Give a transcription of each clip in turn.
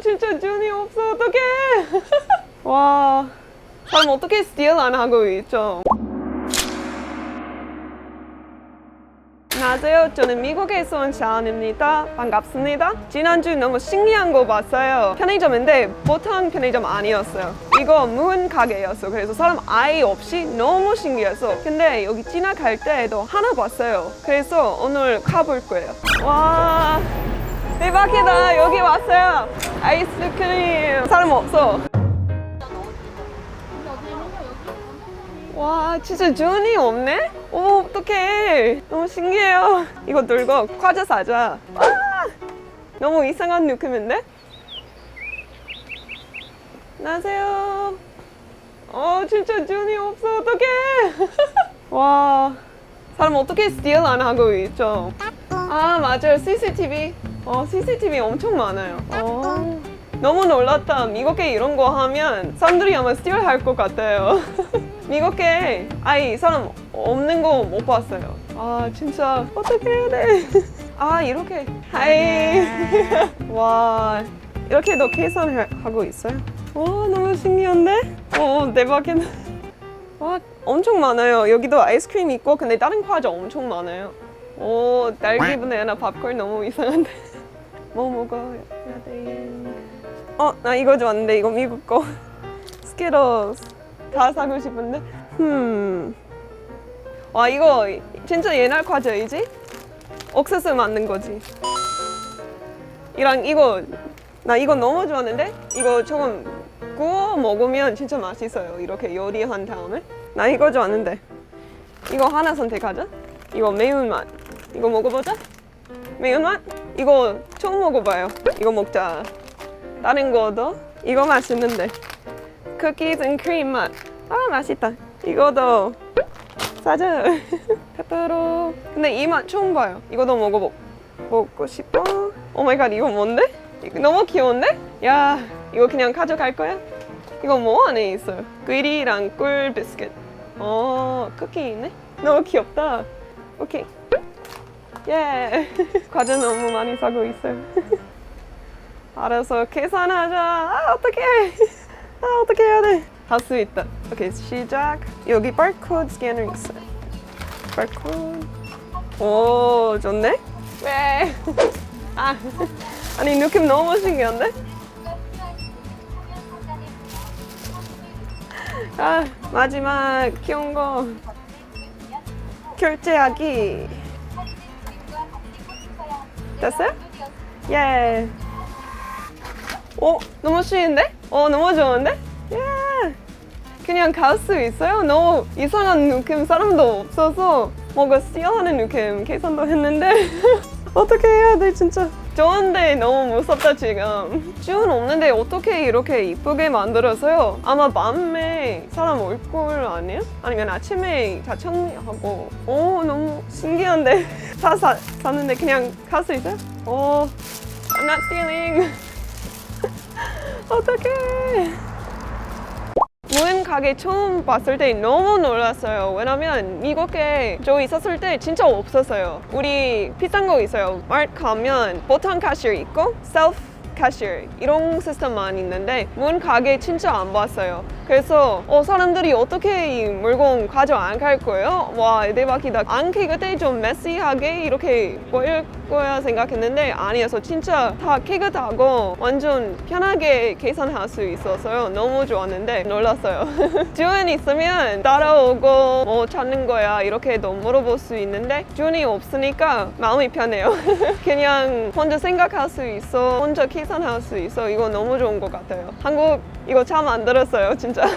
진짜 준이 없어 어떡해 와 사람 어떻게 스틸 안 하고 있죠 안녕하세요. 저는 미국에서 온 샤안입니다. 반갑습니다. 지난주 너무 신기한 거 봤어요. 편의점인데 보통 편의점 아니었어요. 이거 문 가게였어. 그래서 사람 아예 없이 너무 신기해서. 근데 여기 지나갈 때에도 하나 봤어요. 그래서 오늘 가볼 거예요. 와 대박이다. 여기 왔어요. 아이스크림. 사람 없어. 와 진짜 준이 없네? 오 어떡해 너무 신기해요 이거 들고 과자 사자 와 너무 이상한 느낌인데? 안녕하세요 어 진짜 준이 없어 어떡해 와 사람 어떻게 스틸 안 하고 있죠? 아 맞아요 CCTV 어 CCTV 엄청 많아요 어. 너무 놀랐다. 미국에 이런 거 하면 사람들이 아마 스틸 할 것 같아요. 미국에 아이 사람 없는 거 못 봤어요. 아 진짜 어떻게 해야 돼? 아 이렇게 하이 와 이렇게도 계산하고 있어요? 와 너무 신기한데? 어 대박이네. 와 엄청 많아요. 여기도 아이스크림 있고 근데 다른 과자 엄청 많아요. 오 딸기 바나나 팝콘 너무 이상한데. 뭐 먹어야 돼? 어, 나 이거 좋았는데 이거 미국 거. 스키러스 다 사고 싶은데. 음. 와 이거 진짜 옛날 과자이지? 옥수수 만든 거지. 이랑 이거 나 이거 너무 좋았는데 이거 조금 구워 먹으면 진짜 맛있어요. 이렇게 요리한 다음에 나 이거 좋았는데 이거 하나 선택하자. 이거 매운맛. 이거 먹어보자. 매운맛? 이거 처음 먹어봐요. 이거 먹자. 다른 거도 이거 맛있는데 쿠키즈 앤 크림 맛. 아 맛있다. 이거도 사자. 페퍼로. 근데 이 맛 처음 봐요. 이거도 먹어보 먹고 싶어. 오 마이 갓 이거 뭔데? 너무 귀여운데? 야 이거 그냥 가져갈 거야? 이거 뭐 안에 있어요? 귀리랑 꿀 비스킷. 어 쿠키 있네? 너무 귀엽다. 오케이. 예. 과자 너무 많이 사고 있어요. 알아서 계산하자. 아 어떡해. 아 어떻게 해야 돼? 할 수 있다. 오케이 시작. 여기 바코드 스캐너 있어요. 바코드. 오 좋네. 왜? 아 아니 느낌 너무 신기한데? 아 마지막 귀여운 거 결제하기 됐어요? 예. 어, 너무 쉬운데? 어, 너무 좋은데? 예. 그냥 갈 수 있어요? 너무 이상한 느낌 사람도 없어서 뭔가 스틸하는 느낌 계산도 했는데 어떻게 해야 돼 진짜 좋은데 너무 무섭다 지금 준 없는데 어떻게 이렇게 이쁘게 만들어서요? 아마 밤에 사람 올걸 아니에요? 아니면 아침에 다 정리하고 오 너무 신기한데 다 사, 샀는데 그냥 갈수 있어요? 오 I'm not stealing 어떡해 문 가게 처음 봤을 때 너무 놀랐어요. 왜냐면 미국에 저 있었을 때 진짜 없었어요. 우리 비싼 거 있어요. 마트 가면 보통 캐셔 있고 셀프 캐셔 이런 시스템만 있는데 문 가게 진짜 안 봤어요. 그래서 어, 사람들이 어떻게 이 물건 가져 안 갈 거예요? 와 대박이다. 안케 그때 좀 메시하게 이렇게 보일 거야 생각했는데 아니어서 진짜 다 깨끗하고 완전 편하게 계산할 수 있어서요. 너무 좋았는데 놀랐어요. 주인 있으면 따라오고 뭐 찾는 거야 이렇게도 물어볼 수 있는데 주인이 없으니까 마음이 편해요. 그냥 혼자 생각할 수 있어, 혼자 계산할 수 있어. 이거 너무 좋은 것 같아요. 한국 이거 참 안 들었어요, 진짜.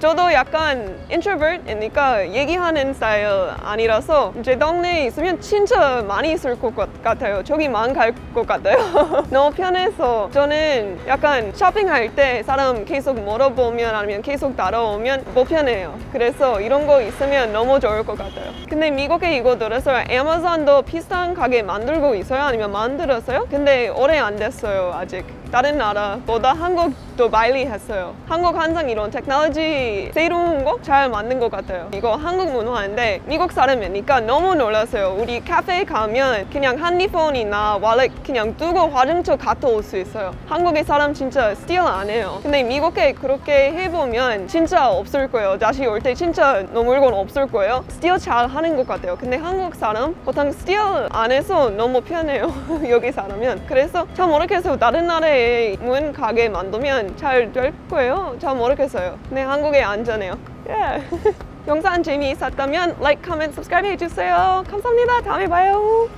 저도 약간 introvert이니까 얘기하는 스타일 아니라서 제 동네에 있으면 진짜 많이 있을 것 같- 같아요. 저기만 갈 것 같아요. 너무 편해서 저는 약간 쇼핑할 때 사람 계속 물어보면 아니면 계속 따라오면 못 편해요. 그래서 이런 거 있으면 너무 좋을 것 같아요. 근데 미국에 이거 들어서 애마존도 비슷한 가게 만들고 있어요? 아니면 만들었어요? 근데 오래 안 됐어요, 아직. 다른 나라보다 한국 한국도 빨리 했어요. 한국 항상 이런 테크놀로지 새로운 거 잘 맞는 것 같아요. 이거 한국 문화인데 미국 사람이니까 너무 놀랐어요. 우리 카페 가면 그냥 핸드폰이나 wallet 그냥 두고 화장터 갔다 올 수 있어요. 한국의 사람 진짜 스틸 안 해요. 근데 미국에 그렇게 해보면 진짜 없을 거예요. 다시 올 때 진짜 너 물건 없을 거예요. 스틸 잘 하는 것 같아요. 근데 한국 사람 보통 스틸 안 해서 너무 편해요. 여기 살면. 그래서 잘 모르겠어요. 다른 나라에 문 가게 만들면 잘 될 거예요. 잘 모르겠어요. 근데 한국에 안전해요. 예. 영상 재미있었다면 like, comment, subscribe 해주세요. 감사합니다. 다음에 봐요.